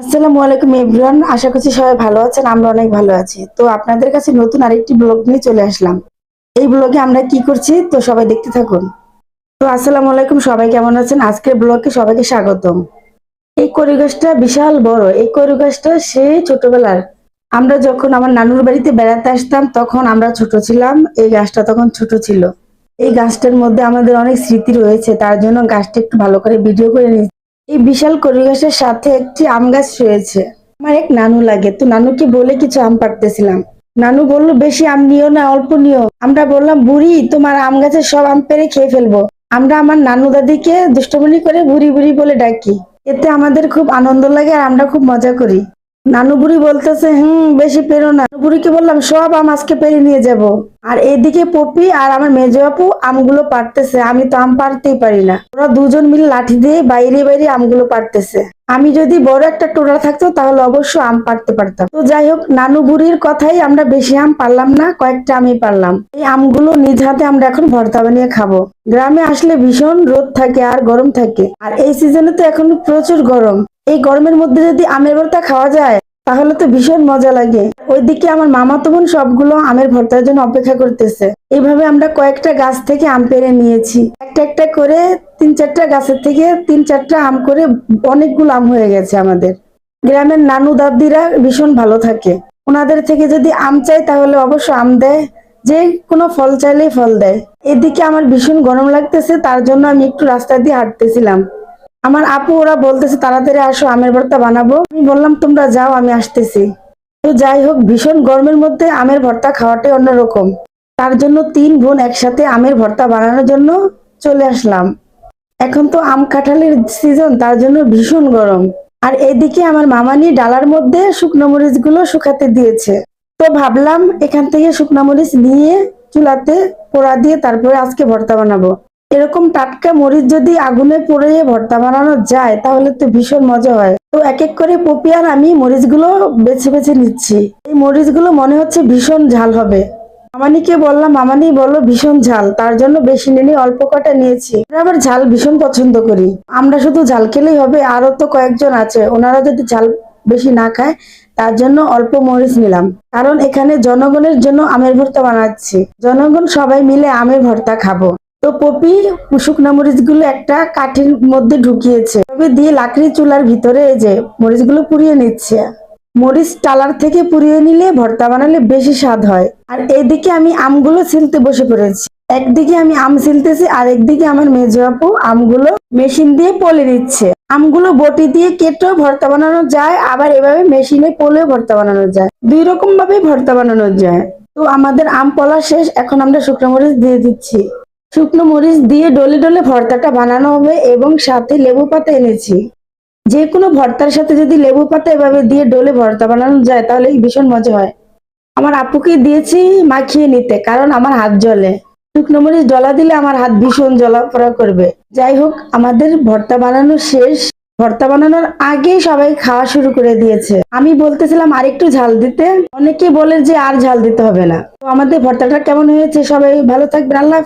আসসালামু আলাইকুম এভরিওয়ান আশা করছি সবাই ভালো আছেন, আমরা অনেক ভালো আছি। তো আপনাদের কাছে নতুন আরেকটি ব্লগ নিয়ে চলে আসলাম। এই ব্লগে আমরা কি করছি, তো সবাই দেখতে থাকুন। তো আসসালামু আলাইকুম, সবাই কেমন আছেন? আজকের ব্লগে সবাইকে স্বাগতম। এই করি গাছটা বিশাল বড়। এই করি গাছটা সেই ছোটবেলার। আমরা যখন আমার নানুর বাড়িতে বেড়াতে আসতাম, তখন আমরা ছোট ছিলাম। এই গাছটা তখন ছোট ছিল। এই গাছটার মধ্যে আমাদের অনেক স্মৃতি রয়েছে। তার জন্য গাছটা একটু ভালো করে ভিডিও করে এই বিশাল করি গাছের সাথে একটি আম গাছ রয়েছে। আমার এক নানু লাগে। তো নানুকে বলে কিছু আম পাড়তেছিলাম। নানু বলল, বেশি আম নিও না, অল্প নিও। আমরা বললাম, বুড়ি, তোমার আম গাছের সব আম পেরে খেয়ে ফেলব। আমরা আমার নানু দাদিকে দুষ্টমনি করে বুড়ি বুড়ি বলে ডাকি। এতে আমাদের খুব আনন্দ লাগে আর আমরা খুব মজা করি। নানু বুড়ি বলতেছে, হুম, বেশি পেরো না। বুড়িকে বললাম, সব আম আজকে পেরে নিয়ে যাব। আর এদিকে পপি আর আমার মেজো আপু আমগুলো পারতেছে, আমি তো আম পারতেই পারি না। ওরা দুজন মিলে লাঠি দিয়ে বাইরে বাইরে আমগুলো পারতেছে। আমি যদি বড় একটা টোলা থাকতো, তাহলে অবশ্য আম পারতে পারতাম। তো যাই হোক, নানু বুড়ির কথাই আমরা বেশি আম পারলাম না, কয়েকটা আমি পারলাম। এই আমগুলো নিজ হাতে আমরা এখন ভর্তা বানিয়ে খাব। গ্রামে আসলে ভীষণ রোদ থাকে আর গরম থাকে। আর এই সিজনে তো এখন প্রচুর গরম। এই গরমের মধ্যে যদি আমের ভর্তা খাওয়া যায় তাহলে তো ভীষণ মজা লাগে। ওইদিকে আমার মামা তো বোন সবগুলো আমের ভর্তার জন্য অপেক্ষা করতেছে। এইভাবে আমরা কয়েকটা গাছ থেকে আম পেরে নিয়েছি। একটা একটা করে তিন চারটা গাছের থেকে তিন চারটা আম করে অনেকগুলো আম হয়ে গেছে আমাদের। গ্রামের নানু দাদিরা ভীষণ ভালো থাকে। ওনাদের থেকে যদি আম চাই তাহলে অবশ্য আম দেয়। যে কোনো ফল চাইলেই ফল দেয়। এদিকে আমার ভীষণ গরম লাগতেছে, তার জন্য আমি একটু রাস্তা দিয়ে হাঁটতেছিলাম। আমার আপু ওরা বলতেছে, তাড়াতাড়ি আসো, আমের ভর্তা বানাবো। আমি বললাম, তোমরা যাও, আমি আসতেছি। তো যাই হোক, ভীষণ গরমের মধ্যে আমের ভর্তা খাওয়াটাই অন্যরকম। তার জন্য তিন বোন একসাথে আমের ভর্তা বানানোর জন্য চলে আসলাম। এখন তো আম কাঁঠালের সিজন তার জন্য ভীষণ গরম। আর এদিকে আমার মামানি ডালার মধ্যে শুকনো মরিচগুলো শুকাতে দিয়েছে। তো ভাবলাম, এখান থেকে শুকনো মরিচ নিয়ে চুলাতে পোড়া দিয়ে তারপরে আজকে ভর্তা বানাবো। এরকম টাটকা মরিচ যদি আগুনে পুড়ে ভর্তা বানানো যায়, তাহলে তো ভীষণ মজা হয়। তো এক এক করে পপি আর আমি মরিচগুলো বেছে বেছে নিচ্ছি। এই মরিচগুলো মনে হচ্ছে ভীষণ ঝাল হবে। মামানিকে বললাম, মামানি বলল ভীষণ ঝাল, তার জন্য বেশি নিয়ে অল্প কটা নিয়েছি। আবার ঝাল ভীষণ পছন্দ করি। আমরা শুধু ঝাল খেলেই হবে আরও তো কয়েকজন আছে, ওনারা যদি ঝাল বেশি না খায়, তার জন্য অল্প মরিচ নিলাম। কারণ এখানে জনগণের জন্য আমের ভর্তা বানাচ্ছি। জনগণ সবাই মিলে আমের ভর্তা খাব। তো পপি শুকনা মরিচগুলো একটা কাঠির মধ্যে ঢুকিয়েছে। তবে দিয়ে লাকড়ি চুলার ভিতরে এই যে মরিচগুলো পুড়িয়ে নিচ্ছে। মরিচ টালার থেকে পুড়িয়ে নিলে ভর্তা বানালে বেশি স্বাদ হয়। আর এইদিকে আমি আমগুলো ছিলতে বসে পড়েছি। একদিকে আমি আম ছিলতেছি আর একদিকে আমার মেজো আপু আমগুলো মেশিন দিয়ে পলে নিচ্ছে। আমগুলো বটি দিয়ে কেটেও ভর্তা বানানো যায়, আবার এভাবে মেশিনে পলেও ভর্তা বানানো যায়। দুই রকম ভাবে ভর্তা বানানো যায়। তো আমাদের আম পলা শেষ, এখন আমরা শুকনো মরিচ দিয়ে দিচ্ছি। শুকনো মরিচ দিয়ে ডলে ডলে ভর্তাটা বানানো হবে এবং সাথে লেবু পাতা এনেছি। যে কোনো ভর্তার সাথে যদি লেবু পাতা এভাবে দিয়ে ডলে ভর্তা বানানো যায়, তাহলে ভীষণ মজা হয়। আমার আপুকে দিয়েছি মাখিয়ে নিতে, কারণ আমার হাত জ্বলে। শুকনো মরিচ ডলা দিলে আমার হাত ভীষণ জ্বলাপড়া করবে। যাই হোক, আমাদের ভর্তা বানানো শেষ। ভর্তা বানানোর আগেই সবাই খাওয়া শুরু করে দিয়েছে। আমি বলতেছিলাম আরেকটু ঝাল দিতে। অনেকে বলে যে আর ঝাল দিতে হবে না। তো আমাদের ভর্তাটা কেমন হয়েছে সবাই ভালো থাকবেন। আল্লাহ।